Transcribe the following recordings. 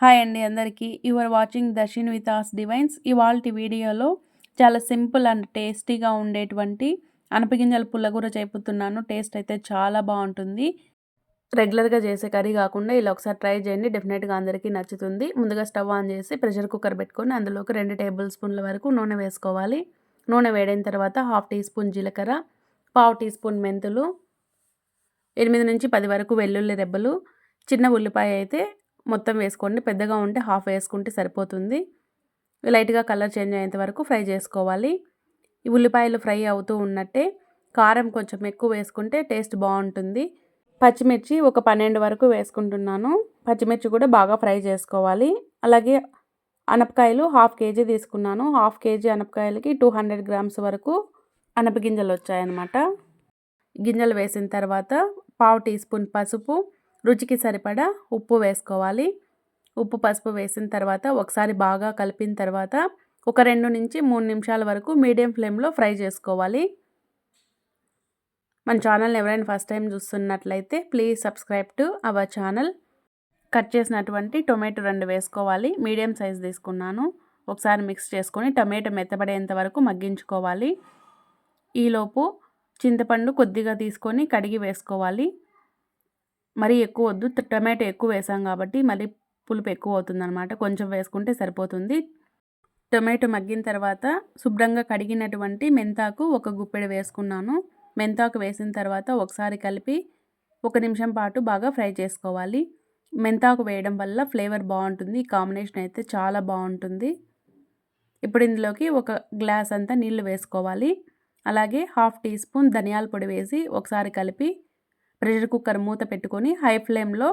Hi అండి అందరికీ. Your watching Darshin with us divines. ఇవాళ వీడియోలో చాలా సింపుల్ అండ్ టేస్టీగా ఉండేటువంటి అనపగింజల పుల్లగూర చేపుతున్నాను. టేస్ట్ అయితే చాలా బాగుంటుంది. రెగ్యులర్గా చేసే కర్రీ కాకుండా ఇలా ఒకసారి ట్రై చేయండి. డెఫినెట్గా అందరికీ నచ్చుతుంది. ముందుగా స్టవ్ ఆన్ చేసి ప్రెషర్ కుక్కర్ పెట్టుకొని అందులోకి రెండు టేబుల్ స్పూన్ల వరకు నూనె వేసుకోవాలి. నూనె వేడైన తర్వాత హాఫ్ టీ స్పూన్ జీలకర్ర పావు టీ స్పూన్ మెంతులు ఎనిమిది నుంచి పది వరకు వెల్లుల్లి రెబ్బలు చిన్న ఉల్లిపాయ అయితే మొత్తం వేసుకోండి. పెద్దగా ఉంటే హాఫ్ వేసుకుంటే సరిపోతుంది. లైట్గా కలర్ చేంజ్ అయ్యేంత వరకు ఫ్రై చేసుకోవాలి. ఈ ఉల్లిపాయలు ఫ్రై అవుతూ ఉన్నట్టే కారం కొంచెం ఎక్కువ వేసుకుంటే టేస్ట్ బాగుంటుంది. పచ్చిమిర్చి ఒక పన్నెండు వరకు వేసుకుంటున్నాను. పచ్చిమిర్చి కూడా బాగా ఫ్రై చేసుకోవాలి. అలాగే అనపకాయలు హాఫ్ కేజీ తీసుకున్నాను. హాఫ్ కేజీ అనపకాయలకి టూ హండ్రెడ్ గ్రామ్స్ వరకు అనప గింజలు వచ్చాయన్నమాట. గింజలు వేసిన తర్వాత పావు టీ స్పూన్ పసుపు రుచికి సరిపడా ఉప్పు వేసుకోవాలి. ఉప్పు పసుపు వేసిన తర్వాత ఒకసారి బాగా కలిపిన తర్వాత ఒక రెండు నుంచి మూడు నిమిషాల వరకు మీడియం ఫ్లేమ్లో ఫ్రై చేసుకోవాలి. మన ఛానల్ ఎవరైనా ఫస్ట్ టైం చూస్తున్నట్లయితే please subscribe to our channel. Cut చేసినటువంటి టొమాటో రెండు వేసుకోవాలి. మీడియం సైజ్ తీసుకున్నాను. ఒకసారి మిక్స్ చేసుకొని టమాటో మెత్తబడేంత వరకు మగ్గించుకోవాలి. ఈలోపు చింతపండు కొద్దిగా తీసుకొని కడిగి వేసుకోవాలి. మరీ ఎక్కువ వద్దు. టమాటో ఎక్కువ వేసాం కాబట్టి మళ్ళీ పులుపు ఎక్కువ అవుతుందన్నమాట. కొంచెం వేసుకుంటే సరిపోతుంది. టొమాటో మగ్గిన తర్వాత శుభ్రంగా కడిగినటువంటి మెంతాకు ఒక గుప్పెడు వేసుకున్నాను. మెంతాకు వేసిన తర్వాత ఒకసారి కలిపి ఒక నిమిషం పాటు బాగా ఫ్రై చేసుకోవాలి. మెంతాకు వేయడం వల్ల ఫ్లేవర్ బాగుంటుంది. కాంబినేషన్ అయితే చాలా బాగుంటుంది. ఇప్పుడు ఇందులోకి ఒక గ్లాస్ అంతా నీళ్ళు వేసుకోవాలి. అలాగే హాఫ్ టీ స్పూన్ ధనియాల పొడి వేసి ఒకసారి కలిపి ప్రెషర్ కుక్కర్ మూత పెట్టుకొని హై ఫ్లేమ్లో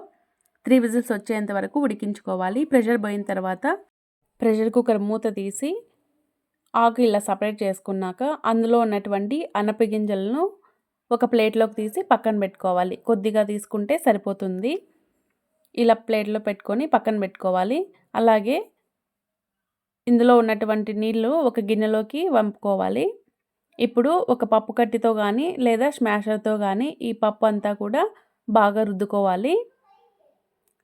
త్రీ విజిల్స్ వచ్చేంత వరకు ఉడికించుకోవాలి. ప్రెషర్ పోయిన తర్వాత ప్రెషర్ కుక్కర్ మూత తీసి ఆకు ఇలా సపరేట్ చేసుకున్నాక అందులో ఉన్నటువంటి అనప గింజలను ఒక ప్లేట్లోకి తీసి పక్కన పెట్టుకోవాలి. కొద్దిగా తీసుకుంటే సరిపోతుంది. ఇలా ప్లేట్లో పెట్టుకొని పక్కన పెట్టుకోవాలి. అలాగే ఇందులో ఉన్నటువంటి నీళ్ళు ఒక గిన్నెలోకి వంపుకోవాలి. ఇప్పుడు ఒక పప్పు కట్టితో కానీ లేదా స్మాషర్తో కానీ ఈ పప్పు అంతా కూడా బాగా రుద్దుకోవాలి.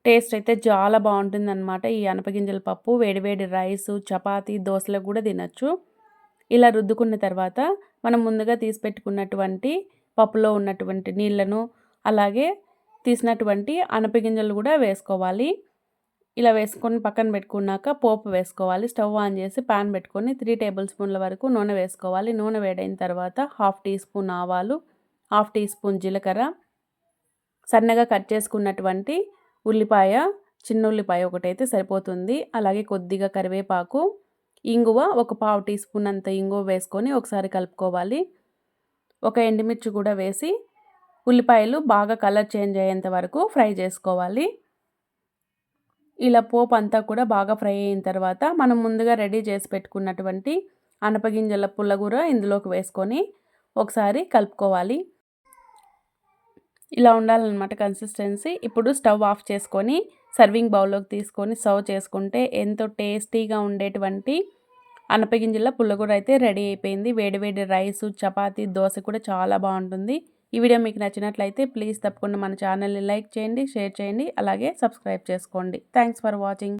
టేస్ట్ అయితే చాలా బాగుంటుందన్నమాట. ఈ అనపగింజల పప్పు వేడివేడి రైస్ చపాతి దోశలకు కూడా తినచ్చు. ఇలా రుద్దుకున్న తర్వాత మనం ముందుగా తీసి పెట్టుకున్నటువంటి పప్పులో ఉన్నటువంటి నీళ్ళను అలాగే తీసినటువంటి అనపగింజలు కూడా వేసుకోవాలి. ఇలా వేసుకొని పక్కన పెట్టుకున్నాక పోపు వేసుకోవాలి. స్టవ్ ఆన్ చేసి పాన్ పెట్టుకొని త్రీ టేబుల్ స్పూన్ల వరకు నూనె వేసుకోవాలి. నూనె వేడైన తర్వాత హాఫ్ టీ స్పూన్ ఆవాలు హాఫ్ టీ స్పూన్ జీలకర్ర సన్నగా కట్ చేసుకున్నటువంటి ఉల్లిపాయ చిన్న ఉల్లిపాయ ఒకటైతే సరిపోతుంది. అలాగే కొద్దిగా కరివేపాకు ఇంగువ ఒక పావు టీ స్పూన్ అంత ఇంగువ వేసుకొని ఒకసారి కలుపుకోవాలి. ఒక ఎండుమిర్చి కూడా వేసి ఉల్లిపాయలు బాగా కలర్ చేంజ్ అయ్యేంత వరకు ఫ్రై చేసుకోవాలి. ఇలా పోపు అంతా కూడా బాగా ఫ్రై అయిన తర్వాత మనం ముందుగా రెడీ చేసి పెట్టుకున్నటువంటి అనపగింజల పుల్లగూర ఇందులోకి వేసుకొని ఒకసారి కలుపుకోవాలి. ఇలా ఉండాలన్నమాట కన్సిస్టెన్సీ ఇప్పుడు స్టవ్ ఆఫ్ చేసుకొని సర్వింగ్ బౌల్లోకి తీసుకొని సర్వ్ చేసుకుంటే ఎంతో టేస్టీగా ఉండేటువంటి అనపగింజల పుల్లగూర అయితే రెడీ అయిపోయింది. వేడివేడి రైసు చపాతీ దోశ కూడా చాలా బాగుంటుంది. ఈ వీడియో మీకు నచ్చినట్లయితే ప్లీజ్ తప్పకుండా మన ఛానల్ని లైక్ చేయండి షేర్ చేయండి అలాగే సబ్స్క్రైబ్ చేసుకోండి. Thanks for watching